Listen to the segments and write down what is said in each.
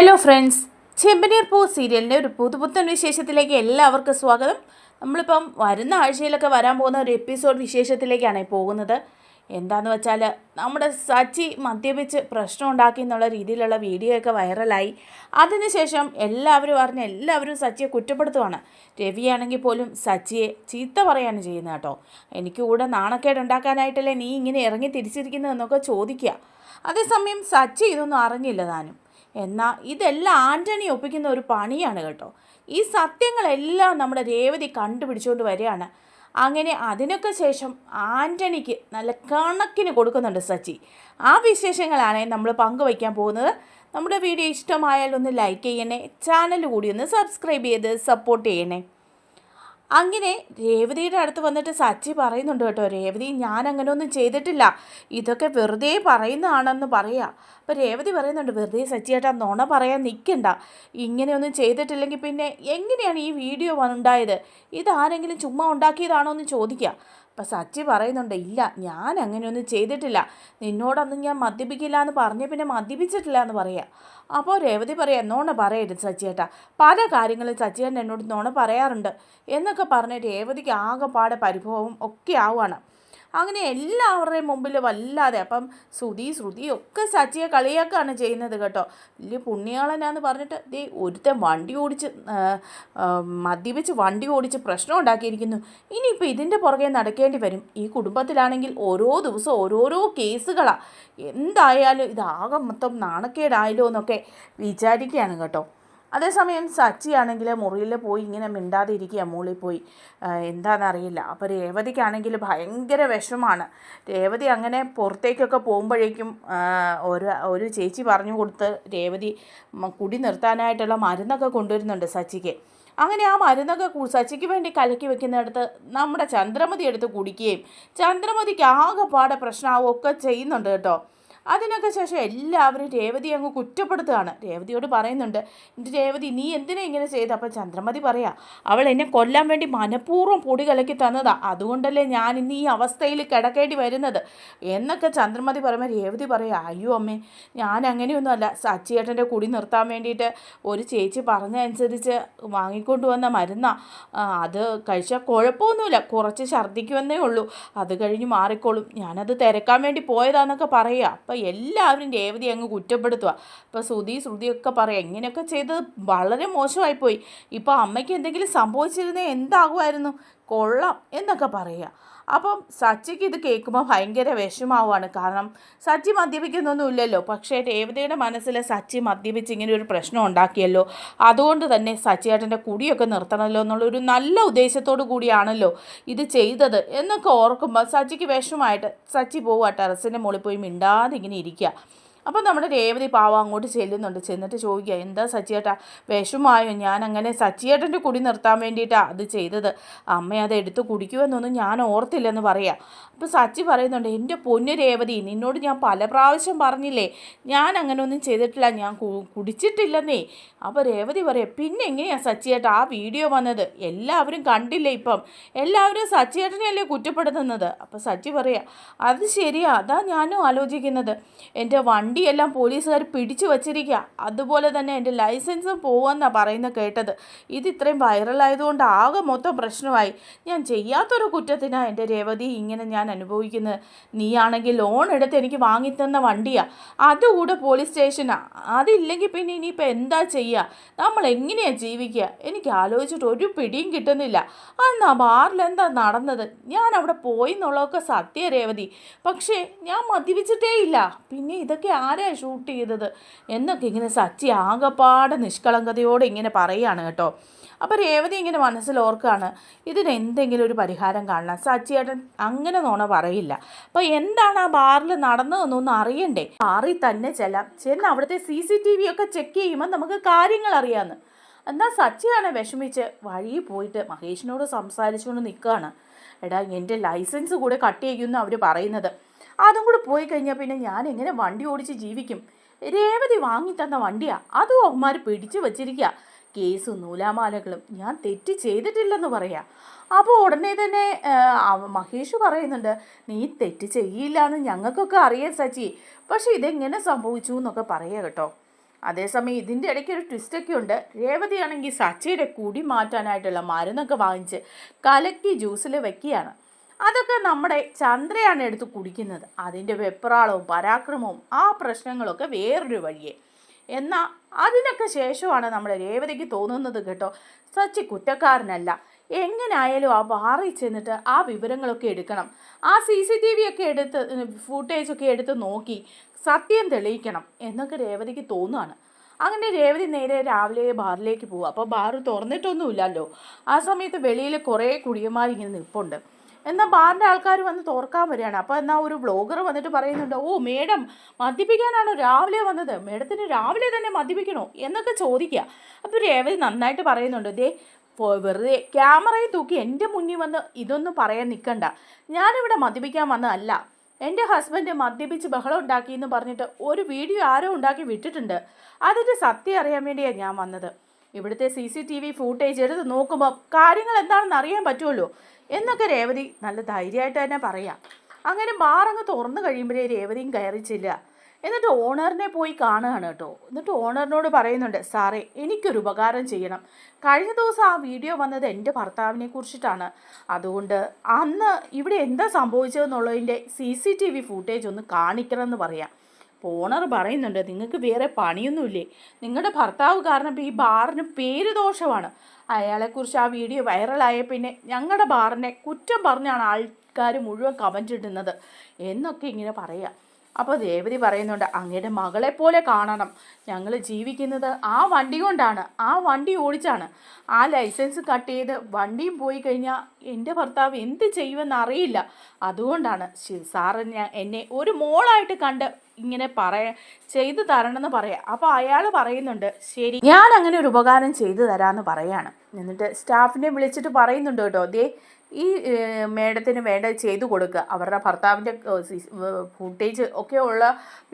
Hello friends ചെമ്പനീർ പൂ സീരിയലിന്റെ ഒരു പുതുപുത്തൻ വിശേഷത്തിലേക്ക് എല്ലാവർക്കും സ്വാഗതം. നമ്മളിപ്പം വരുന്ന ആഴ്ചയിലൊക്കെ വരാൻ പോകുന്ന ഒരു എപ്പിസോഡ് വിശേഷത്തിലേക്കാണ് പോകുന്നത്. എന്താന്ന് വെച്ചാൽ നമ്മുടെ സച്ചി മദ്യപിച്ച് പ്രശ്നം ഉണ്ടാക്കി എന്നുള്ള രീതിയിലുള്ള വീഡിയോ ഒക്കെ വൈറലായി അതിനുശേഷം എല്ലാവരും അറിഞ്ഞ് എല്ലാവരും സച്ചിയെ കുറ്റപ്പെടുത്തുവാണ്. രവിയാണെങ്കിൽ പോലും സച്ചിയെ ചീത്ത പറയാണ് ചെയ്യുന്നത് കേട്ടോ. എനിക്ക് കൂടെ നാണക്കേട് ഉണ്ടാക്കാനായിട്ടല്ലേ നീ ഇങ്ങനെ ഇറങ്ങി തിരിച്ചിരിക്കുന്നതെന്നൊക്കെ ചോദിക്കുക. അതേസമയം സച്ചി ഇതൊന്നും അറിഞ്ഞില്ല താനും. എന്നാൽ ഇതെല്ലാം ആന്റണി ഒപ്പിക്കുന്ന ഒരു പണിയാണ് കേട്ടോ. ഈ സത്യങ്ങളെല്ലാം നമ്മുടെ രേവതി കണ്ടുപിടിച്ചുകൊണ്ട് വരികയാണ്. അങ്ങനെ അതിനൊക്കെ ശേഷം ആന്റണിക്ക് നല്ല കണക്കിന് കൊടുക്കുന്നുണ്ട് സച്ചി. ആ വിശേഷങ്ങളാണ് നമ്മൾ പങ്കുവയ്ക്കാൻ പോകുന്നത്. നമ്മുടെ വീഡിയോ ഇഷ്ടമായാൽ ഒന്ന് ലൈക്ക് ചെയ്യണേ ചാനൽ കൂടി ഒന്ന് സബ്സ്ക്രൈബ് ചെയ്ത് സപ്പോർട്ട് ചെയ്യണേ. അങ്ങനെ രേവതിയുടെ അടുത്ത് വന്നിട്ട് സച്ചി പറയുന്നുണ്ട് കേട്ടോ രേവതി ഞാൻ അങ്ങനെ ഒന്നും ചെയ്തിട്ടില്ല. ഇതൊക്കെ വെറുതെ പറയുന്നതാണെന്ന് പറയാം. അപ്പോൾ രേവതി പറയുന്നുണ്ട് വെറുതെ സച്ചിയേട്ടാ നുണ പറയാൻ നിൽക്കണ്ട ഇങ്ങനെയൊന്നും ചെയ്തിട്ടില്ലെങ്കിൽ പിന്നെ എങ്ങനെയാണ് ഈ വീഡിയോ ഉണ്ടായത്? ഇതാരെങ്കിലും ചുമ്മാ ഉണ്ടാക്കിയതാണോ എന്ന് ചോദിക്കുക അപ്പം സച്ചി പറയുന്നുണ്ട് ഇല്ല ഞാൻ അങ്ങനെയൊന്നും ചെയ്തിട്ടില്ല. നിന്നോടൊന്നും ഞാൻ മദ്യപിക്കില്ല എന്ന് പറഞ്ഞ പിന്നെ മദ്യപിച്ചിട്ടില്ല എന്ന് പറയുക അപ്പോൾ രേവതി പറയാം നോണ പറയരുത് സച്ചിയേട്ടാ. പല കാര്യങ്ങളും സച്ചിയേട്ടൻ എന്നോട് നോണ പറയാറുണ്ട്. എന്നൊക്കെ പറഞ്ഞ് രേവതിക്ക് ആകെപ്പാടെ പരിഭവം ഒക്കെ ആവുകയാണ് അങ്ങനെ എല്ലാവരുടെയും മുമ്പിൽ വല്ലാതെ. അപ്പം ശ്രുതി ശ്രുതി ഒക്കെ സച്ചിയെ കളിയാക്കാണ് ചെയ്യുന്നത് കേട്ടോ. വലിയ പുണ്യാളനാന്ന് പറഞ്ഞിട്ട് ദേ ഒരുത്തൻ വണ്ടി ഓടിച്ച് മദ്യപിച്ച് വണ്ടി ഓടിച്ച് പ്രശ്നം ഉണ്ടാക്കിയിരിക്കുന്നു. ഇനിയിപ്പോൾ ഇതിന്റെ പുറകെ നടക്കേണ്ടി വരും. ഈ കുടുംബത്തിലാണെങ്കിൽ ഓരോ ദിവസവും ഓരോരോ കേസുകളാണ് എന്തായാലും ഇതാകെ മൊത്തം നാണക്കേടായാലോ എന്നൊക്കെ വിചാരിക്കുകയാണ് കേട്ടോ. അതേസമയം സച്ചിയാണെങ്കിൽ മുറിയിൽ പോയി ഇങ്ങനെ മിണ്ടാതെ ഇരിക്കുക മുകളിൽ പോയി എന്താണെന്നറിയില്ല. അപ്പോൾ രേവതിക്കാണെങ്കിൽ ഭയങ്കര വിഷമാണ്. രേവതി അങ്ങനെ പുറത്തേക്കൊക്കെ പോകുമ്പോഴേക്കും ഒരു ഒരു ചേച്ചി പറഞ്ഞു കൊടുത്ത് രേവതി കുടി നിർത്താനായിട്ടുള്ള മരുന്നൊക്കെ കൊണ്ടുവരുന്നുണ്ട് സച്ചിക്ക്. അങ്ങനെ ആ മരുന്നൊക്കെ സച്ചിക്ക് വേണ്ടി കലക്കി വെക്കുന്നിടത്ത് നമ്മുടെ ചന്ദ്രമതി എടുത്ത് കുടിക്കുകയും ചന്ദ്രമതിക്ക് ആകെപ്പാടെ പ്രശ്നമാവുകയൊക്കെ ചെയ്യുന്നുണ്ട് കേട്ടോ. അതിനൊക്കെ ശേഷം എല്ലാവരും രേവതി അങ്ങ് കുറ്റപ്പെടുത്തുകയാണ്. രേവതിയോട് പറയുന്നുണ്ട് എന്റെ രേവതി നീ എന്തിനാ ഇങ്ങനെ ചെയ്ത്? അപ്പം ചന്ദ്രമതി പറയാ അവൾ എന്നെ കൊല്ലാൻ വേണ്ടി മനഃപൂർവം പൊടി കലക്കി തന്നതാ. അതുകൊണ്ടല്ലേ ഞാൻ ഇന്ന് ഈ അവസ്ഥയിൽ കിടക്കേണ്ടി വരുന്നത്? എന്നൊക്കെ ചന്ദ്രമതി പറയുമ്പോൾ രേവതി പറയാ അയ്യോ അമ്മേ ഞാൻ അങ്ങനെയൊന്നും അല്ല സച്ചിയേട്ടന്റെ കുടി നിർത്താൻ വേണ്ടിയിട്ട് ഒരു ചേച്ചി പറഞ്ഞതനുസരിച്ച് വാങ്ങിക്കൊണ്ട് വന്ന മരുന്നാ. അത് കഴിച്ചാൽ കുഴപ്പമൊന്നുമില്ല. കുറച്ച് ഛർദ്ദിക്കുമെന്നേ ഉള്ളൂ. അത് കഴിഞ്ഞ് മാറിക്കോളും. ഞാനത് തിരക്കാൻ വേണ്ടി പോയതാന്നൊക്കെ പറയുക അപ്പോൾ എല്ലാവരും രേവതി അങ്ങ് കുറ്റപ്പെടുത്തുക അപ്പോൾ ശ്രുതി ശ്രുതിയൊക്കെ പറയാം ഇങ്ങനെയൊക്കെ ചെയ്തത്? വളരെ മോശമായിപ്പോയി. ഇപ്പോൾ അമ്മയ്ക്ക് എന്തെങ്കിലും സംഭവിച്ചിരുന്നേ എന്താകുമായിരുന്നു? കൊള്ളാം എന്നൊക്കെ പറയുക അപ്പം സച്ചിക്ക് ഇത് കേൾക്കുമ്പോൾ ഭയങ്കര വിഷമാവുകയാണ് കാരണം സച്ചി മദ്യപിക്കുന്നൊന്നുമില്ലല്ലോ. പക്ഷേ രേവതിയുടെ മനസ്സിൽ സച്ചി മദ്യപിച്ച് ഇങ്ങനെ ഒരു പ്രശ്നം ഉണ്ടാക്കിയല്ലോ. അതുകൊണ്ട് തന്നെ സച്ചിയേട്ടന്റെ കുടിയൊക്കെ നിർത്തണമല്ലോ എന്നുള്ളൊരു നല്ല ഉദ്ദേശത്തോടു കൂടിയാണല്ലോ ഇത് ചെയ്തത്. എന്നൊക്കെ ഓർക്കുമ്പോൾ സച്ചിക്ക് വിഷമായിട്ട് സച്ചി പോവുക ടെറസിന്റെ മുകളിൽ പോയി മിണ്ടാതെ ഇങ്ങനെ ഇരിക്കുക. അപ്പം നമ്മുടെ രേവതി പാവം അങ്ങോട്ട് ചെല്ലുന്നുണ്ട്. ചെന്നിട്ട് ചോദിക്കുക എന്താ സച്ചിയേട്ടാ? വിഷമായോ? ഞാൻ അങ്ങനെ സച്ചിയേട്ടന്റെ കുടി നിർത്താൻ വേണ്ടിയിട്ടാണ് അത് ചെയ്തത്. അമ്മ അത് എടുത്ത് കുടിക്കുമെന്നൊന്നും ഞാൻ ഓർത്തില്ലെന്ന് പറയാം. അപ്പോൾ സച്ചി പറയുന്നുണ്ട് എന്റെ പൊന്നു രേവതി നിന്നോട് ഞാൻ പല പ്രാവശ്യം പറഞ്ഞില്ലേ? ഞാൻ അങ്ങനെ ഒന്നും ചെയ്തിട്ടില്ല. ഞാൻ കുടിച്ചിട്ടില്ലെന്നേ. അപ്പോൾ രേവതി പറയാം പിന്നെ എങ്ങനെയാണ് സച്ചിയേട്ടാ? ആ വീഡിയോ വന്നത്? എല്ലാവരും കണ്ടില്ലേ ഇപ്പം? എല്ലാവരും സച്ചിയേട്ടനെയല്ലേ കുറ്റപ്പെടുത്തുന്നത്? അപ്പോൾ സച്ചി പറയാം അത് ശരിയാ. അതാ ഞാനും ആലോചിക്കുന്നത്. എന്റെ വണ്ടിയെല്ലാം പോലീസുകാർ പിടിച്ചു വച്ചിരിക്കുക അതുപോലെ തന്നെ എന്റെ ലൈസൻസും പോവെന്നാണ് പറയുന്നത് കേട്ടത്. ഇത് ഇത്രയും വൈറലായതുകൊണ്ട് ആകെ മൊത്തം പ്രശ്നമായി. ഞാൻ ചെയ്യാത്തൊരു കുറ്റത്തിനാണ് എന്റെ രേവതി ഇങ്ങനെ ഞാൻ അനുഭവിക്കുന്നത്. നീയാണെങ്കിൽ ലോൺ എടുത്ത് എനിക്ക് വാങ്ങിത്തന്ന വണ്ടിയാണ് അതുകൂടെ പോലീസ് സ്റ്റേഷനാണ് അതില്ലെങ്കിൽ പിന്നെ ഇനിയിപ്പോൾ എന്താ ചെയ്യുക നമ്മൾ എങ്ങനെയാണ് ജീവിക്കുക എനിക്ക് ആലോചിച്ചിട്ട് ഒരു പിടിയും കിട്ടുന്നില്ല. അന്ന് ആ ബാറിൽ എന്താ നടന്നത്? ഞാൻ അവിടെ പോയി എന്നുള്ളതൊക്കെ സത്യ രേവതി. പക്ഷേ ഞാൻ മദ്യപിച്ചിട്ടേ ഇല്ല പിന്നെ ഇതൊക്കെ ആരാ ഷൂട്ട് ചെയ്തത്? എന്നൊക്കെ ഇങ്ങനെ സച്ചി ആകെപ്പാട് നിഷ്കളങ്കതയോടെ ഇങ്ങനെ പറയുകയാണ് കേട്ടോ. അപ്പോൾ രേവതി ഇങ്ങനെ മനസ്സിൽ ഓർക്കുകയാണ് ഇതിന് എന്തെങ്കിലും ഒരു പരിഹാരം കാണണം. സച്ചിയേട്ടൻ അങ്ങനെ നോണ പറയില്ല. അപ്പോൾ എന്താണ് ആ ബാറിൽ നടന്നതെന്നൊന്നും അറിയണ്ടേ? ബാറിൽ തന്നെ ചെല്ലാം. ചെന്ന് അവിടുത്തെ സി സി ടി വി ഒക്കെ ചെക്ക് ചെയ്യുമ്പോൾ നമുക്ക് കാര്യങ്ങൾ അറിയാമെന്ന് എന്നാൽ സച്ചിയാണ് വിഷമിച്ച് വഴിയിൽ പോയിട്ട് മഹേഷിനോട് സംസാരിച്ചുകൊണ്ട് നിൽക്കുകയാണ് എടാ എന്റെ ലൈസൻസ് കൂടെ കട്ട് ചെയ്യുമെന്ന് അവർ പറയുന്നത്. അതും കൂടെ പോയി കഴിഞ്ഞാൽ പിന്നെ ഞാൻ എങ്ങനെ വണ്ടി ഓടിച്ച് ജീവിക്കും? രേവതി വാങ്ങി തന്ന വണ്ടിയാ. അതും അവന്മാർ പിടിച്ചു വച്ചിരിക്കുക കേസും നൂലാമാലകളും ഞാൻ തെറ്റ് ചെയ്തിട്ടില്ലെന്ന് പറയാ. അപ്പോൾ ഉടനെ തന്നെ മഹേഷ് പറയുന്നുണ്ട് നീ തെറ്റ് ചെയ്യില്ല എന്ന് ഞങ്ങൾക്കൊക്കെ അറിയാം സച്ചി. പക്ഷേ ഇതെങ്ങനെ സംഭവിച്ചു എന്നൊക്കെ പറയുക കേട്ടോ. അതേസമയം ഇതിന്റെ ഇടയ്ക്ക് ഒരു ട്വിസ്റ്റൊക്കെ ഉണ്ട്. രേവതിയാണെങ്കിൽ സച്ചിയുടെ കുടി മാറ്റാനായിട്ടുള്ള മരുന്നൊക്കെ വാങ്ങിച്ച് കലക്കി ജ്യൂസിൽ വെക്കുകയാണ്. അതൊക്കെ നമ്മുടെ ചന്ദ്രയാണ് എടുത്ത് കുടിക്കുന്നത്. അതിന്റെ വെപ്രാളവും പരാക്രമവും ആ പ്രശ്നങ്ങളൊക്കെ വേറൊരു വഴിയെ. എന്നാൽ അതിനൊക്കെ ശേഷമാണ് നമ്മുടെ രേവതിക്ക് തോന്നുന്നത് കേട്ടോ. സച്ചി കുറ്റക്കാരനല്ല. എങ്ങനെയായാലും ആ ബാറിൽ ചെന്നിട്ട് ആ വിവരങ്ങളൊക്കെ എടുക്കണം. ആ സി സി ടി വി ഒക്കെ എടുത്ത് ഫുട്ടേജ് ഒക്കെ എടുത്ത് നോക്കി സത്യം തെളിയിക്കണം എന്നൊക്കെ രേവതിക്ക് തോന്നുകയാണ് അങ്ങനെ രേവതി നേരെ രാവിലെ ബാറിലേക്ക് പോകും അപ്പോൾ ബാറ് തുറന്നിട്ടൊന്നുമില്ലല്ലോ. ആ സമയത്ത് വെളിയിൽ കുറേ കുടിയന്മാരിങ്ങനെ നിൽപ്പുണ്ട്. എന്നാൽ ബാറിന്റെ ആൾക്കാർ വന്ന് തോർക്കാൻ വരികയാണ്. അപ്പോൾ എന്നാൽ ഒരു ബ്ലോഗർ വന്നിട്ട് പറയുന്നുണ്ട് ഓ മേഡം മദ്യപിക്കാനാണോ രാവിലെ വന്നത്? മേഡത്തിന് രാവിലെ തന്നെ മദ്യപിക്കണോ? എന്നൊക്കെ ചോദിക്കുക. അപ്പോൾ രേവതി നന്നായിട്ട് പറയുന്നുണ്ട് ദേ വെറുതെ ക്യാമറയിൽ തൂക്കി എന്റെ മുന്നിൽ വന്ന് ഇതൊന്നും പറയാൻ നിൽക്കണ്ട ഞാനിവിടെ മദ്യപിക്കാൻ വന്നതല്ല. എന്റെ ഹസ്ബൻഡ് മദ്യപിച്ച് ബഹളം ഉണ്ടാക്കി എന്ന് പറഞ്ഞിട്ട് ഒരു വീഡിയോ ആരോ ഉണ്ടാക്കി വിട്ടിട്ടുണ്ട്. അതിന്റെ സത്യം അറിയാൻ വേണ്ടിയാണ് ഞാൻ വന്നത്. ഇവിടുത്തെ C C T V footage എടുത്ത് നോക്കുമ്പോൾ കാര്യങ്ങൾ എന്താണെന്ന് അറിയാൻ പറ്റുമല്ലോ? എന്നൊക്കെ രേവതി നല്ല ധൈര്യമായിട്ട് തന്നെ പറയാം. അങ്ങനെ ബാറങ്ങ് തുറന്നു കഴിയുമ്പോഴേ രേവതിയും കയറിച്ചില്ല. എന്നിട്ട് ഓണറിനെ പോയി കാണുകയാണ് കേട്ടോ. എന്നിട്ട് ഓണറിനോട് പറയുന്നുണ്ട് സാറേ എനിക്കൊരു ഉപകാരം ചെയ്യണം. കഴിഞ്ഞ ദിവസം ആ വീഡിയോ വന്നത് എന്റെ ഭർത്താവിനെ കുറിച്ചിട്ടാണ്. അതുകൊണ്ട് അന്ന് ഇവിടെ എന്താ സംഭവിച്ചതെന്നുള്ളതിന്റെ C C T V footage ഒന്ന് കാണിക്കണമെന്ന് പറയാം. ഓണർ പറയുന്നുണ്ട് നിങ്ങൾക്ക് വേറെ പണിയൊന്നുമില്ലേ? നിങ്ങളുടെ ഭർത്താവ് കാരണം ഈ ബാറിന് പേര് ദോഷമാണ്. അയാളെക്കുറിച്ച് ആ വീഡിയോ വൈറലായ പിന്നെ ഞങ്ങളുടെ ബാറിനെ കുറ്റം പറഞ്ഞാണ് ആൾക്കാർ മുഴുവൻ കമന്റ് ഇടുന്നത്. എന്നൊക്കെ ഇങ്ങനെ പറയാം. അപ്പോൾ ദേവതി പറയുന്നുണ്ട് അങ്ങയുടെ പോലെ കാണണം. ഞങ്ങൾ ജീവിക്കുന്നത് ആ വണ്ടി കൊണ്ടാണ് ആ വണ്ടി ഓടിച്ചാണ്. ആ ലൈസൻസ് കട്ട് ചെയ്ത് വണ്ടിയും പോയി കഴിഞ്ഞാൽ എന്റെ ഭർത്താവ് എന്ത് ചെയ്യുമെന്ന് അറിയില്ല. അതുകൊണ്ടാണ് സാറ് ഞാൻ എന്നെ ഒരു മോളായിട്ട് കണ്ട് ഇങ്ങനെ പറയാ ചെയ്തു തരണമെന്ന് പറയാം. അപ്പോൾ അയാൾ പറയുന്നുണ്ട് ശരി ഞാൻ അങ്ങനെ ഒരു ഉപകാരം ചെയ്തു തരാമെന്ന് പറയാണ്. എന്നിട്ട് സ്റ്റാഫിനെ വിളിച്ചിട്ട് പറയുന്നുണ്ട് കേട്ടോ ദേ ഈ മേഡത്തിന് വേണ്ട ചെയ്തു കൊടുക്കുക. അവരുടെ ഭർത്താവിന്റെ ഫുട്ടേജ് ഒക്കെ ഉള്ള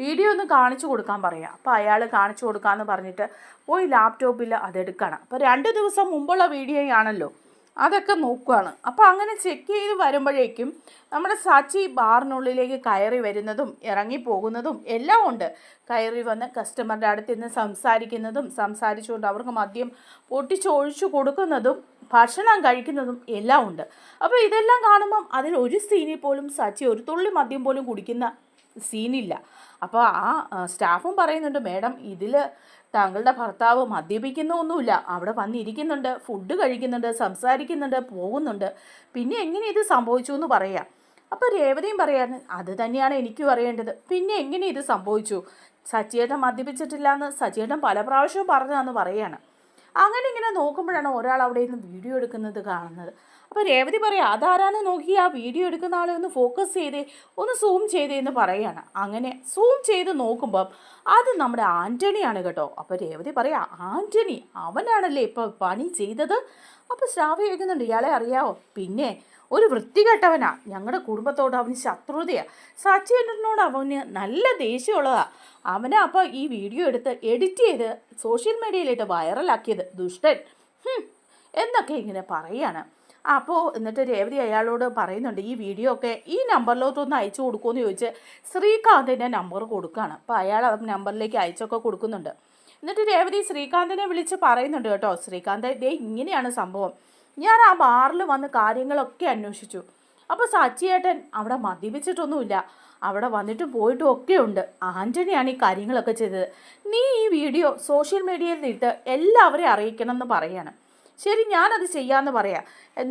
വീഡിയോ ഒന്ന് കാണിച്ചു കൊടുക്കാൻ പറയാം. അപ്പോൾ അയാൾ കാണിച്ചു കൊടുക്കാമെന്ന് പറഞ്ഞിട്ട് പോയി ലാപ്ടോപ്പിൽ അതെടുക്കണം. അപ്പോൾ രണ്ട് ദിവസം മുമ്പുള്ള വീഡിയോ ആണല്ലോ അതൊക്കെ നോക്കുകയാണ് അപ്പോൾ അങ്ങനെ ചെക്ക് ചെയ്ത് വരുമ്പോഴേക്കും നമ്മുടെ സാച്ചി ബാറിനുള്ളിലേക്ക് കയറി വരുന്നതും ഇറങ്ങി പോകുന്നതും എല്ലാം ഉണ്ട്. കയറി വന്ന് കസ്റ്റമറുടെ അടുത്ത് നിന്ന് സംസാരിക്കുന്നതും സംസാരിച്ചുകൊണ്ട് അവർക്ക് മദ്യം പൊട്ടിച്ചൊഴിച്ചു കൊടുക്കുന്നതും ഭക്ഷണം കഴിക്കുന്നതും എല്ലാം ഉണ്ട്. അപ്പോൾ ഇതെല്ലാം കാണുമ്പം അതിൽ ഒരു സീനിൽ പോലും സച്ചി ഒരു തുള്ളി മദ്യം പോലും കുടിക്കുന്ന സീനില്ല അപ്പോൾ ആ, സ്റ്റാഫും പറയുന്നുണ്ട് മേഡം ഇതിൽ താങ്കളുടെ ഭർത്താവ് മദ്യപിക്കുന്നൊന്നുമില്ല അവിടെ വന്നിരിക്കുന്നുണ്ട്. ഫുഡ് കഴിക്കുന്നുണ്ട് സംസാരിക്കുന്നുണ്ട് പോകുന്നുണ്ട് പിന്നെ എങ്ങനെ ഇത് സംഭവിച്ചു എന്ന് പറയാം. അപ്പോൾ രേവതിയും പറയാന്ന് അത് തന്നെയാണ് എനിക്ക് അറിയേണ്ടത്. പിന്നെ എങ്ങനെ ഇത് സംഭവിച്ചു? സച്ചിയേട്ടൻ മദ്യപിച്ചിട്ടില്ല എന്ന് സച്ചിയേട്ടൻ പല പ്രാവശ്യവും പറഞ്ഞതാന്ന് പറയാണ്. അങ്ങനെ ഇങ്ങനെ നോക്കുമ്പോഴാണ് ഒരാൾ അവിടെ നിന്ന് വീഡിയോ എടുക്കുന്നത് കാണുന്നത്. അപ്പോൾ രേവതി പറയാം അതാരാന്ന് നോക്കി ആ വീഡിയോ എടുക്കുന്ന ആളെ ഒന്ന് ഫോക്കസ് ചെയ്തേ ഒന്ന് സൂം ചെയ്തേ എന്ന് പറയാണ്. അങ്ങനെ സൂം ചെയ്ത് നോക്കുമ്പം അത് നമ്മുടെ ആന്റണിയാണ് കേട്ടോ. അപ്പോൾ രേവതി പറയാം ആന്റണി അവനാണല്ലേ ഇപ്പോൾ പണി ചെയ്തത്? അപ്പോൾ ശ്രാവ ചോദിക്കുന്നുണ്ട് ഇയാളെ അറിയാവോ? പിന്നെ ഒരു വൃത്തികെട്ടവനാ. ഞങ്ങളുടെ കുടുംബത്തോട് അവന് ശത്രുതയാ. സച്ചിനോട് അവന് നല്ല ദേഷ്യമുള്ളതാ. അവനെ അപ്പോൾ ഈ വീഡിയോ എടുത്ത് എഡിറ്റ് ചെയ്ത് സോഷ്യൽ മീഡിയയിലിട്ട് വൈറലാക്കിയത് ദുഷ്ടൻ. എന്നൊക്കെ ഇങ്ങനെ പറയാണ്. അപ്പോൾ എന്നിട്ട് രേവതി അയാളോട് പറയുന്നുണ്ട് ഈ വീഡിയോ ഒക്കെ ഈ നമ്പറിലോട്ടൊന്ന് അയച്ചു കൊടുക്കുമെന്ന് ചോദിച്ച് ശ്രീകാന്തിന്റെ നമ്പർ കൊടുക്കുകയാണ് അപ്പോൾ അയാൾ ആ നമ്പറിലേക്ക് അയച്ചൊക്കെ കൊടുക്കുന്നുണ്ട്. എന്നിട്ട് രേവതി ശ്രീകാന്തിനെ വിളിച്ച് പറയുന്നുണ്ട് കേട്ടോ ശ്രീകാന്ത് ദേ ഇങ്ങനെയാണ് സംഭവം. ഞാൻ ആ ബാറിൽ വന്ന് കാര്യങ്ങളൊക്കെ അന്വേഷിച്ചു. അപ്പോൾ സച്ചിയേട്ടൻ അവിടെ മദ്യപിച്ചിട്ടൊന്നുമില്ല. അവിടെ വന്നിട്ടും പോയിട്ടും ഒക്കെ ഉണ്ട്. ആന്റണിയാണ് ഈ കാര്യങ്ങളൊക്കെ ചെയ്തത്. നീ ഈ വീഡിയോ സോഷ്യൽ മീഡിയയിൽ നിന്നിട്ട് എല്ലാവരെയും അറിയിക്കണം എന്ന് പറയാണ്. ശരി ഞാനത് ചെയ്യാമെന്ന് പറയാം.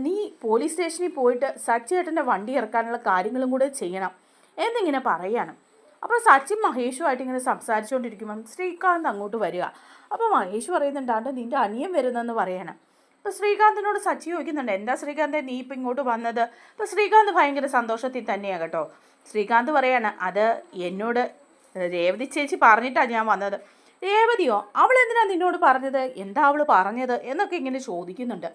നീ പോലീസ് സ്റ്റേഷനിൽ പോയിട്ട് സച്ചേട്ടന്റെ വണ്ടി ഇറക്കാനുള്ള കാര്യങ്ങളും കൂടെ ചെയ്യണം എന്നിങ്ങനെ പറയാണ്. അപ്പോൾ സച്ചിൻ മഹേഷുമായിട്ട് ഇങ്ങനെ സംസാരിച്ചുകൊണ്ടിരിക്കുമ്പം ശ്രീകാന്ത് അങ്ങോട്ട് വരിക. അപ്പോൾ മഹേഷ് പറയുന്നുണ്ടാണ്ട് നിന്റെ അനിയൻ വരുന്നെന്ന് പറയണം. അപ്പോൾ ശ്രീകാന്തിനോട് സച്ചി ചോദിക്കുന്നുണ്ട് എന്താ ശ്രീകാന്തെ നീ ഇപ്പം ഇങ്ങോട്ട് വന്നത്? അപ്പോൾ ശ്രീകാന്ത് ഭയങ്കര സന്തോഷത്തിൽ തന്നെയാണ് കേട്ടോ. ശ്രീകാന്ത് പറയാണ് അത് എന്നോട് രേവതി ചേച്ചി പറഞ്ഞിട്ടാണ് ഞാൻ വന്നത്. രേവതിയോ? അവൾ എന്തിനാ നിന്നോട് പറഞ്ഞത്? എന്താ അവൾ പറഞ്ഞത്? എന്നൊക്കെ ഇങ്ങനെ ചോദിക്കുന്നുണ്ട്.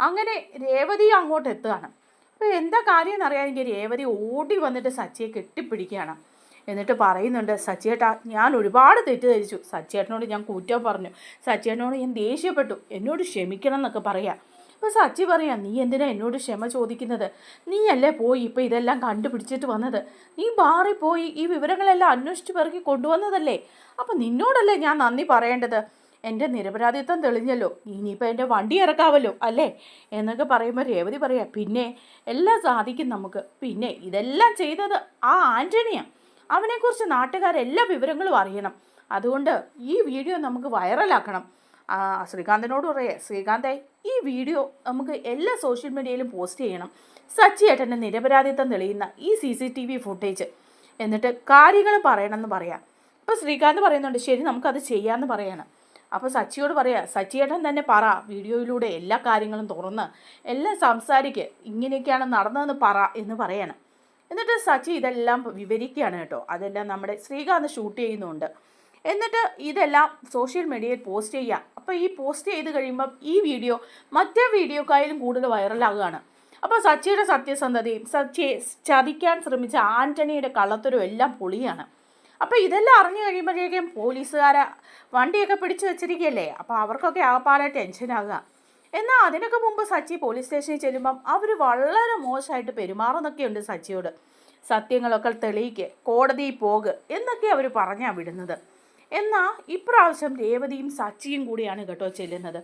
അങ്ങനെ രേവതി അങ്ങോട്ട് എത്തുകയാണ് അപ്പോൾ എന്താ കാര്യം എന്നറിയാമെങ്കിൽ രേവതി ഓടി വന്നിട്ട് സച്ചിയെ കെട്ടിപ്പിടിക്കുകയാണ്. എന്നിട്ട് പറയുന്നുണ്ട് സച്ചിയേട്ടാ ഞാൻ ഒരുപാട് തെറ്റിദ്ധരിച്ചു. സച്ചിയേട്ടനോട് ഞാൻ കുറ്റം പറഞ്ഞു. സച്ചിയേട്ടനോട് ഞാൻ ദേഷ്യപ്പെട്ടു. എന്നോട് ക്ഷമിക്കണം എന്നൊക്കെ പറയാം. ഇപ്പം സച്ചി പറയാം നീ എന്തിനാ എന്നോട് ക്ഷമ ചോദിക്കുന്നത്? നീയല്ലേ പോയി ഇപ്പം ഇതെല്ലാം കണ്ടുപിടിച്ചിട്ട് വന്നത്? നീ ബാറിൽ പോയി ഈ വിവരങ്ങളെല്ലാം അന്വേഷിച്ച് പിറകി കൊണ്ടുവന്നതല്ലേ? അപ്പം നിന്നോടല്ലേ ഞാൻ നന്ദി പറയേണ്ടത്? എന്റെ നിരപരാധിത്വം തെളിഞ്ഞല്ലോ ഇനിയിപ്പോൾ എന്റെ വണ്ടി ഇറക്കാവല്ലോ അല്ലേ? എന്നൊക്കെ പറയുമ്പോൾ രേവതി പറയാം പിന്നെ എല്ലാം സാധിക്കും നമുക്ക്. പിന്നെ ഇതെല്ലാം ചെയ്തത് ആ ആന്റണിയാണ് അവനെക്കുറിച്ച് നാട്ടുകാരെല്ലാ വിവരങ്ങളും അറിയണം. അതുകൊണ്ട് ഈ വീഡിയോ നമുക്ക് വൈറലാക്കണം. ശ്രീകാന്തിനോട് പറയാം ശ്രീകാന്തെ ഈ വീഡിയോ നമുക്ക് എല്ലാ സോഷ്യൽ മീഡിയയിലും പോസ്റ്റ് ചെയ്യണം. സച്ചി ഏട്ടന്റെ നിരപരാധിത്വം തെളിയുന്ന ഈ C C T V footage എന്നിട്ട് കാര്യങ്ങൾ പറയണമെന്ന് പറയാം. അപ്പോൾ ശ്രീകാന്ത് പറയുന്നുണ്ട് ശരി നമുക്കത് ചെയ്യാമെന്ന് പറയണം. അപ്പോൾ സച്ചിയോട് പറയാ സച്ചിയേട്ടൻ തന്നെ പറ വീഡിയോയിലൂടെ എല്ലാ കാര്യങ്ങളും തുറന്ന് എല്ലാം സംസാരിക്ക് ഇങ്ങനെയൊക്കെയാണ് നടന്നതെന്ന് പറ എന്ന് പറയണം. എന്നിട്ട് സച്ചി ഇതെല്ലാം വിവരിക്കുകയാണ് കേട്ടോ. അതെല്ലാം നമ്മുടെ ശ്രീകാന്ത് ഷൂട്ട് ചെയ്യുന്നുണ്ട്. എന്നിട്ട് ഇതെല്ലാം സോഷ്യൽ മീഡിയയിൽ പോസ്റ്റ് ചെയ്യുക അപ്പോൾ ഈ പോസ്റ്റ് ചെയ്ത് കഴിയുമ്പം ഈ വീഡിയോ മറ്റേ വീഡിയോക്കായാലും കൂടുതൽ വൈറലാകുകയാണ്. അപ്പോൾ സച്ചിയുടെ സത്യസന്ധതയും സച്ചിയെ ചതിക്കാൻ ശ്രമിച്ച ആന്റണിയുടെ കള്ളത്തരവും എല്ലാം പൊളിയാണ്. അപ്പോൾ ഇതെല്ലാം അറിഞ്ഞു കഴിയുമ്പോഴേക്കും പോലീസുകാരെ വണ്ടിയൊക്കെ പിടിച്ചു വെച്ചിരിക്കുകയല്ലേ? അപ്പോൾ അവർക്കൊക്കെ ആകപ്പാടെ ടെൻഷനാകുക. എന്നാൽ അതിനൊക്കെ മുമ്പ് സച്ചി പോലീസ് സ്റ്റേഷനിൽ ചെല്ലുമ്പം അവർ വളരെ മോശമായിട്ട് പെരുമാറുന്നൊക്കെയുണ്ട് സച്ചിയോട്. സത്യങ്ങളൊക്കെ തെളിയിക്കുക കോടതിയിൽ പോക് എന്നൊക്കെ അവർ പറഞ്ഞാണ് വിടുന്നത്. എന്നാൽ ഇപ്രാവശ്യം രേവതിയും സച്ചിയും കൂടിയാണ് കേട്ടോ ചെല്ലുന്നത്.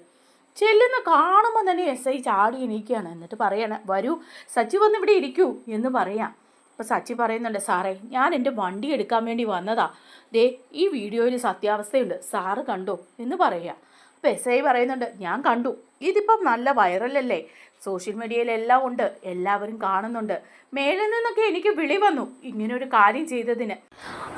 ചെല്ലുന്ന കാണുമ്പോൾ തന്നെ എസ് ഐ ചാടി എണീക്കുകയാണ്. എന്നിട്ട് പറയണ വരൂ സച്ചി വന്ന് ഇവിടെ ഇരിക്കൂ എന്ന് പറയാം. അപ്പോൾ സച്ചി പറയുന്നുണ്ട് സാറേ ഞാൻ എന്റെ വണ്ടി എടുക്കാൻ വേണ്ടി വന്നതാ. ദേ ഈ വീഡിയോയിൽ സത്യാവസ്ഥയുണ്ട്. സാറ് കണ്ടോ? എന്ന് പറയുക അപ്പോൾ എസ് ഐ പറയുന്നുണ്ട് ഞാൻ കണ്ടു. ഇതിപ്പം നല്ല വൈറലല്ലേ സോഷ്യൽ മീഡിയയിലെല്ലാം ഉണ്ട്. എല്ലാവരും കാണുന്നുണ്ട്. മേളിൽ നിന്നൊക്കെ എനിക്ക് വിളി വന്നു ഇങ്ങനെ ഒരു കാര്യം ചെയ്തതിന്.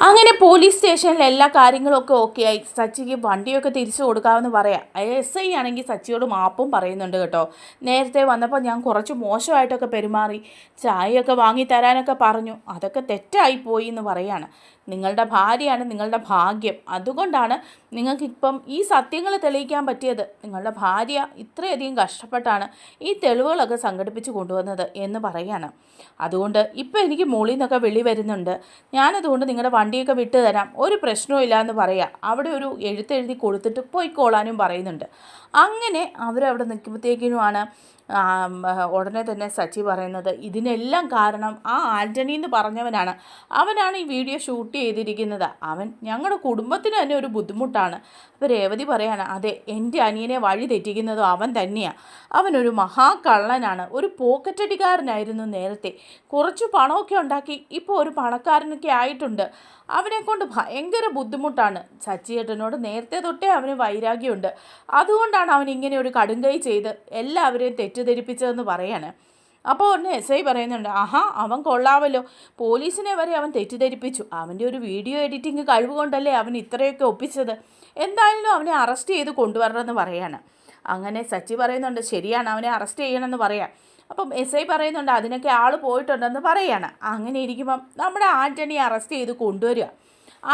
അങ്ങനെ പോലീസ് സ്റ്റേഷനിൽ എല്ലാ കാര്യങ്ങളും ഒക്കെ ഓക്കെ ആയി. സച്ചിക്ക് വണ്ടിയൊക്കെ തിരിച്ചു കൊടുക്കാമെന്ന് പറയാം. എസ് ഐ ആണെങ്കിൽ സച്ചിയോട് മാപ്പും പറയുന്നുണ്ട് കേട്ടോ. നേരത്തെ വന്നപ്പോൾ ഞാൻ കുറച്ച് മോശമായിട്ടൊക്കെ പെരുമാറി. ചായയൊക്കെ വാങ്ങി തരാനൊക്കെ പറഞ്ഞു. അതൊക്കെ തെറ്റായി പോയി എന്ന് പറയാണ്. നിങ്ങളുടെ ഭാര്യയാണ് നിങ്ങളുടെ ഭാഗ്യം. അതുകൊണ്ടാണ് നിങ്ങൾക്കിപ്പം ഈ സത്യങ്ങൾ തെളിയിക്കാൻ പറ്റിയത്. നിങ്ങളുടെ ഭാര്യ ഇത്രയധികം കഷ്ടപ്പെട്ടാണ് ഈ തെളിവുകളൊക്കെ സംഘടിപ്പിച്ച് കൊണ്ടുവന്നത് എന്ന് പറയാണ്. അതുകൊണ്ട് ഇപ്പം എനിക്ക് മുകളിൽ നിന്നൊക്കെ വിളി വരുന്നുണ്ട്. ഞാനതുകൊണ്ട് നിങ്ങളുടെ വണ്ടിയൊക്കെ വിട്ടു തരാം. ഒരു പ്രശ്നവും എന്ന് പറയാം. അവിടെ ഒരു എഴുത്തെഴുതി കൊടുത്തിട്ട് പോയിക്കോളാനും പറയുന്നുണ്ട്. അങ്ങനെ അവരവിടെ നിൽക്കുമ്പോഴത്തേക്കിനുമാണ് ഉടനെ തന്നെ സച്ചി പറയുന്നത് ഇതിനെല്ലാം കാരണം ആ ആന്റണി എന്ന് പറഞ്ഞവനാണ്. അവനാണ് ഈ വീഡിയോ ഷൂട്ട് ചെയ്തിരിക്കുന്നത്. അവൻ ഞങ്ങളുടെ കുടുംബത്തിന് തന്നെ ഒരു ബുദ്ധിമുട്ടാണ്. അപ്പോൾ രേവതി പറയാണ് അതെ എന്റെ അനിയനെ വഴി തെറ്റിക്കുന്നതും അവൻ തന്നെയാണ് അവനൊരു മഹാകള്ളനാണ്. ഒരു പോക്കറ്റടിക്കാരനായിരുന്നു നേരത്തെ. കുറച്ച് പണമൊക്കെ ഉണ്ടാക്കി ഇപ്പോൾ ഒരു പണക്കാരനൊക്കെ ആയിട്ടുണ്ട്. അവനെ കൊണ്ട് ഭയങ്കര ബുദ്ധിമുട്ടാണ്. ചച്ചിയേട്ടനോട് നേരത്തെ തൊട്ടേ അവന് വൈരാഗ്യമുണ്ട്. അതുകൊണ്ടാണ് അവൻ ഇങ്ങനെ ഒരു കടുങ്കൈ ചെയ്ത് എല്ലാവരെയും തെറ്റിദ്ധരിപ്പിച്ചതെന്ന് പറയാണ്. അപ്പോൾ ഒന്ന് എസ് ഐ പറയുന്നുണ്ട് ആഹാ അവൻ കൊള്ളാമല്ലോ പോലീസിനെ വരെ അവൻ തെറ്റിദ്ധരിപ്പിച്ചു. അവന്റെ ഒരു വീഡിയോ എഡിറ്റിംഗ് കഴിവ് കൊണ്ടല്ലേ അവൻ ഇത്രയൊക്കെ ഒപ്പിച്ചത്? എന്തായാലും അവനെ അറസ്റ്റ് ചെയ്ത് കൊണ്ടുവരണമെന്ന് പറയാണ്. അങ്ങനെ സച്ചി പറയുന്നുണ്ട് ശരിയാണ് അവനെ അറസ്റ്റ് ചെയ്യണമെന്ന് പറയാം. അപ്പം എസ് ഐ പറയുന്നുണ്ട് അതിനൊക്കെ ആൾ പോയിട്ടുണ്ടെന്ന് പറയുകയാണ് അങ്ങനെ ഇരിക്കുമ്പം നമ്മുടെ ആന്റണി അറസ്റ്റ് ചെയ്ത് കൊണ്ടുവരിക.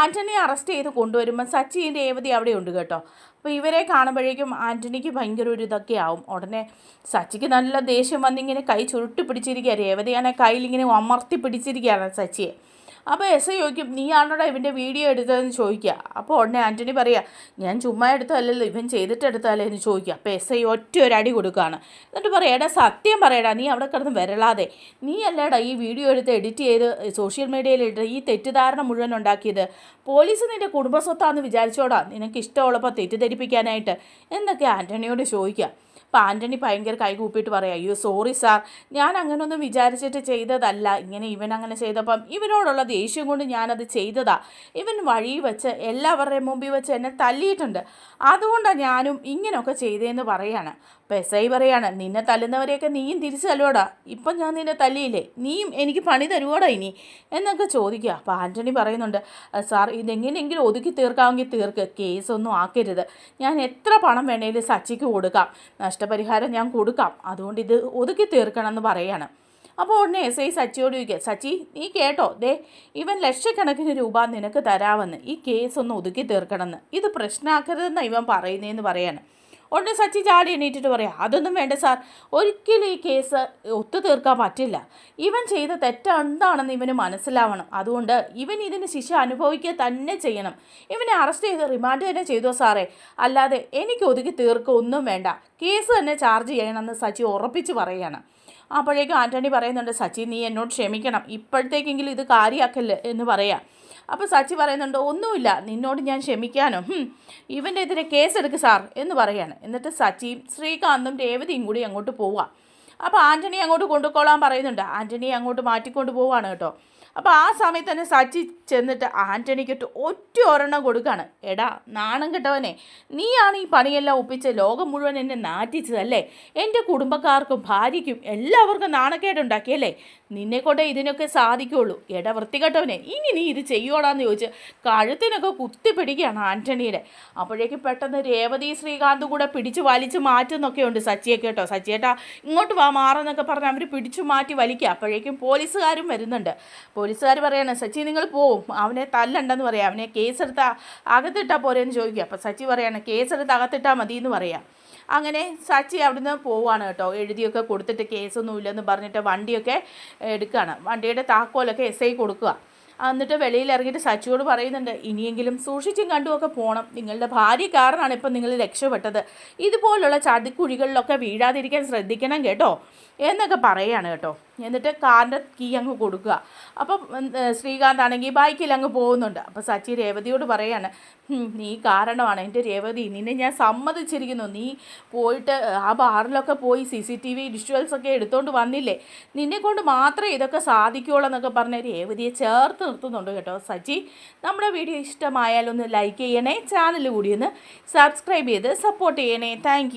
ആന്റണി അറസ്റ്റ് ചെയ്ത് കൊണ്ടുവരുമ്പം സച്ചിൻ രേവതി അവിടെ ഉണ്ട് കേട്ടോ. അപ്പോൾ ഇവരെ കാണുമ്പോഴേക്കും ആന്റണിക്ക് ഭയങ്കര ഒരു ഇതൊക്കെ ആവും. ഉടനെ സച്ചിക്ക് നല്ല ദേഷ്യം വന്നിങ്ങനെ കൈ ചുരുട്ടി പിടിച്ചിരിക്കുക. രേവതിയാണെ കയ്യിലിങ്ങനെ അമർത്തി പിടിച്ചിരിക്കുകയാണ് സച്ചിയെ. അപ്പോൾ എസ് ഐ ചോദിക്കും നീയാണോടാ ഇവന്റെ വീഡിയോ എടുത്തതെന്ന് ചോദിക്കുക? അപ്പോൾ ഉടനെ ആന്റണി പറയുക ഞാൻ ചുമ്മാ എടുത്തതല്ലല്ലോ ഇവൻ ചെയ്തിട്ട് എടുത്തതല്ലേ എന്ന് ചോദിക്കുക. അപ്പോൾ എസ് ഐ ഒറ്റ ഒരു അടി കൊടുക്കുകയാണ്. എന്നിട്ട് പറയാം എടാ സത്യം പറയടാ നീ അവിടെ കിടന്ന് വരളാതെ നീ അല്ലേടാ ഈ വീഡിയോ എടുത്ത് എഡിറ്റ് ചെയ്ത് സോഷ്യൽ മീഡിയയിൽ ഇട്ട് ഈ തെറ്റിദ്ധാരണ മുഴുവൻ ഉണ്ടാക്കിയത്? പോലീസ് നിന്റെ കുടുംബസ്വത്താണെന്ന് വിചാരിച്ചോടാ? നിനക്ക് ഇഷ്ടമുള്ളപ്പോൾ തെറ്റിദ്ധരിപ്പിക്കാനായിട്ട്? എന്നൊക്കെ ആന്റണിയോട് ചോദിക്കുക. അപ്പോൾ ആന്റണി ഭയങ്കര കൈ കൂപ്പിയിട്ട് പറയാം അയ്യോ സോറി സാർ ഞാൻ അങ്ങനൊന്നും വിചാരിച്ചിട്ട് ചെയ്തതല്ല. ഇങ്ങനെ ഇവൻ അങ്ങനെ ചെയ്തപ്പം ഇവനോടുള്ള ദേഷ്യം കൊണ്ട് ഞാനത് ചെയ്തതാ. ഇവൻ വഴി വെച്ച് എല്ലാവരുടെയും മുമ്പിൽ വെച്ച് എന്നെ തല്ലിയിട്ടുണ്ട്. അതുകൊണ്ടാണ് ഞാനും ഇങ്ങനെയൊക്കെ ചെയ്തതെന്ന് പറയാണ്. അപ്പോൾ എസ് ഐ പറയാണ് നിന്നെ തല്ലുന്നവരെയൊക്കെ നീയും തിരിച്ചു തല്ലുവാടാ. ഇപ്പം ഞാൻ നിന്നെ തല്ലിയില്ലേ? നീയും എനിക്ക് പണി തരുവാടാ ഇനി. എന്നൊക്കെ ചോദിക്കുക. അപ്പോൾ ആന്റണി പറയുന്നുണ്ട് സാർ ഇതെങ്ങനെയെങ്കിലും ഒതുക്കി തീർക്കാമെങ്കിൽ തീർക്ക്. കേസൊന്നും ആക്കരുത്. ഞാൻ എത്ര പണം വേണേലും സച്ചിക്ക് കൊടുക്കാം. നഷ്ടപരിഹാരം ഞാൻ കൊടുക്കാം. അതുകൊണ്ട് ഇത് ഒതുക്കി തീർക്കണം എന്ന് പറയാണ്. അപ്പോൾ ഉടനെ എസ് ഐ സച്ചിയോട് ചോദിക്കുക സച്ചി നീ കേട്ടോ? ദേ ഇവൻ ലക്ഷക്കണക്കിന് രൂപ നിനക്ക് തരാമെന്ന്. ഈ കേസ് ഒന്ന് ഒതുക്കി തീർക്കണമെന്ന്. ഇത് പ്രശ്നമാക്കരുതെന്ന് ഇവൻ പറയുന്നതെന്ന് പറയാണ്. ഉടനെ സച്ചി ചാടി എണീറ്റിട്ട് പറയാം അതൊന്നും വേണ്ട സാർ ഒരിക്കലും ഈ കേസ് ഒത്തുതീർക്കാൻ പറ്റില്ല. ഇവൻ ചെയ്ത തെറ്റ് എന്താണെന്ന് ഇവന് മനസ്സിലാവണം. അതുകൊണ്ട് ഇവൻ ഇതിന് ശിക്ഷ അനുഭവിക്കുക തന്നെ ചെയ്യണം. ഇവനെ അറസ്റ്റ് ചെയ്ത് റിമാൻഡ് തന്നെ ചെയ്തോ സാറേ. അല്ലാതെ എനിക്ക് ഒതുക്കി തീർക്കുക ഒന്നും വേണ്ട. കേസ് തന്നെ ചാർജ് ചെയ്യണമെന്ന് സച്ചി ഉറപ്പിച്ച് പറയുകയാണ്. അപ്പോഴേക്കും ആന്റണി പറയുന്നുണ്ട് സച്ചി നീ എന്നോട് ക്ഷമിക്കണം. ഇപ്പോഴത്തേക്കെങ്കിലും ഇത് കാര്യമാക്കല്ലേ എന്ന് പറയാം. അപ്പോൾ സച്ചി പറയുന്നുണ്ട് ഒന്നുമില്ല നിന്നോട് ഞാൻ ക്ഷമിക്കാനോ. ഇവന്റെ എതിരെ കേസെടുക്ക് സാർ എന്ന് പറയാണ് എന്നിട്ട് സച്ചിയും ശ്രീകാന്തും രേവതിയും കൂടി അങ്ങോട്ട് പോവുക. അപ്പോൾ ആന്റണി അങ്ങോട്ട് കൊണ്ടുപോകാൻ പറയുന്നുണ്ട്. ആന്റണി അങ്ങോട്ട് മാറ്റിക്കൊണ്ട് പോവാണ് കേട്ടോ. അപ്പോൾ ആ സമയത്ത് തന്നെ സച്ചി ചെന്നിട്ട് ആന്റണിക്കൊട്ട് ഒറ്റ ഒരെണ്ണം കൊടുക്കുകയാണ് എടാ നാണം കെട്ടവനെ നീയാണ് ഈ പണിയെല്ലാം ഒപ്പിച്ച് ലോകം മുഴുവൻ എന്നെ നാറ്റിച്ചതല്ലേ? എന്റെ കുടുംബക്കാർക്കും ഭാര്യയ്ക്കും എല്ലാവർക്കും നാണക്കേടുണ്ടാക്കിയല്ലേ? നിന്നെ കൊണ്ടേ ഇതിനൊക്കെ സാധിക്കുള്ളൂ. എടാ വൃത്തികെട്ടവനെ ഇനി നീ ഇത് ചെയ്യുവാടാന്ന് ചോദിച്ച് കഴുത്തിനൊക്കെ കുത്തിപ്പിടിക്കുകയാണ് ആന്റണിയുടെ അപ്പോഴേക്കും പെട്ടെന്ന് രേവതി ശ്രീകാന്ത് കൂടെ പിടിച്ച് വലിച്ച് മാറ്റുന്നൊക്കെ ഉണ്ട് സച്ചിയെ കേട്ടോ. സച്ചിയേട്ടാ ഇങ്ങോട്ട് വാ മാറെന്നൊക്കെ പറഞ്ഞ് അവർ പിടിച്ചു മാറ്റി വലിക്കുക. അപ്പോഴേക്കും പോലീസുകാരും വരുന്നുണ്ട്. പോലീസുകാർ പറയാണ് സച്ചി നിങ്ങൾ പോവും. അവനെ തല്ലണ്ടെന്ന് പറയാം. അവനെ കേസെടുത്ത് അകത്തിട്ടാൽ പോരെന്ന് ചോദിക്കുക. അപ്പോൾ സച്ചി പറയാണ് കേസെടുത്ത് അകത്തിട്ടാൽ മതി എന്ന് പറയാം. അങ്ങനെ സച്ചി അവിടുന്ന് പോവാണ് കേട്ടോ. എഴുതിയൊക്കെ കൊടുത്തിട്ട് കേസൊന്നും ഇല്ലെന്ന് പറഞ്ഞിട്ട് വണ്ടിയൊക്കെ എടുക്കുകയാണ് വണ്ടിയുടെ താക്കോലൊക്കെ എസ് ഐ കൊടുക്കുക. എന്നിട്ട് വെളിയിൽ ഇറങ്ങിയിട്ട് സച്ചിയോട് പറയുന്നുണ്ട് ഇനിയെങ്കിലും സൂക്ഷിച്ചും കണ്ടുമൊക്കെ പോകണം നിങ്ങളുടെ ഭാര്യ കാരണമാണ് ഇപ്പം നിങ്ങൾ രക്ഷപ്പെട്ടത്. ഇതുപോലുള്ള ചതിക്കുഴികളിലൊക്കെ വീഴാതിരിക്കാൻ ശ്രദ്ധിക്കണം കേട്ടോ എന്നൊക്കെ പറയാണ് കേട്ടോ. എന്നിട്ട് കാറിന്റെ കീ അങ്ങ് കൊടുക്കുക. അപ്പം ശ്രീകാന്ത് ആണെങ്കിൽ ബൈക്കിൽ അങ്ങ് പോകുന്നുണ്ട്. അപ്പോൾ സച്ചി രേവതിയോട് പറയാണ് നീ കാരണമാണ്. എന്റെ രേവതി നിന്നെ ഞാൻ സമ്മതിച്ചിരിക്കുന്നു. നീ പോയിട്ട് ആ ബാറിലൊക്കെ പോയി C C T V visuals ഒക്കെ എടുത്തുകൊണ്ട് വന്നില്ലേ? നിന്നെ കൊണ്ട് മാത്രമേ ഇതൊക്കെ സാധിക്കുകയുള്ളൂ എന്നൊക്കെ പറഞ്ഞ് രേവതിയെ ചേർത്ത് നിർത്തുന്നുണ്ട് കേട്ടോ സജി. നമ്മുടെ വീഡിയോ ഇഷ്ടമായാലൊന്ന് ലൈക്ക് ചെയ്യണേ ചാനൽ കൂടി ഒന്ന് സബ്സ്ക്രൈബ് ചെയ്ത് സപ്പോർട്ട് ചെയ്യണേ. താങ്ക്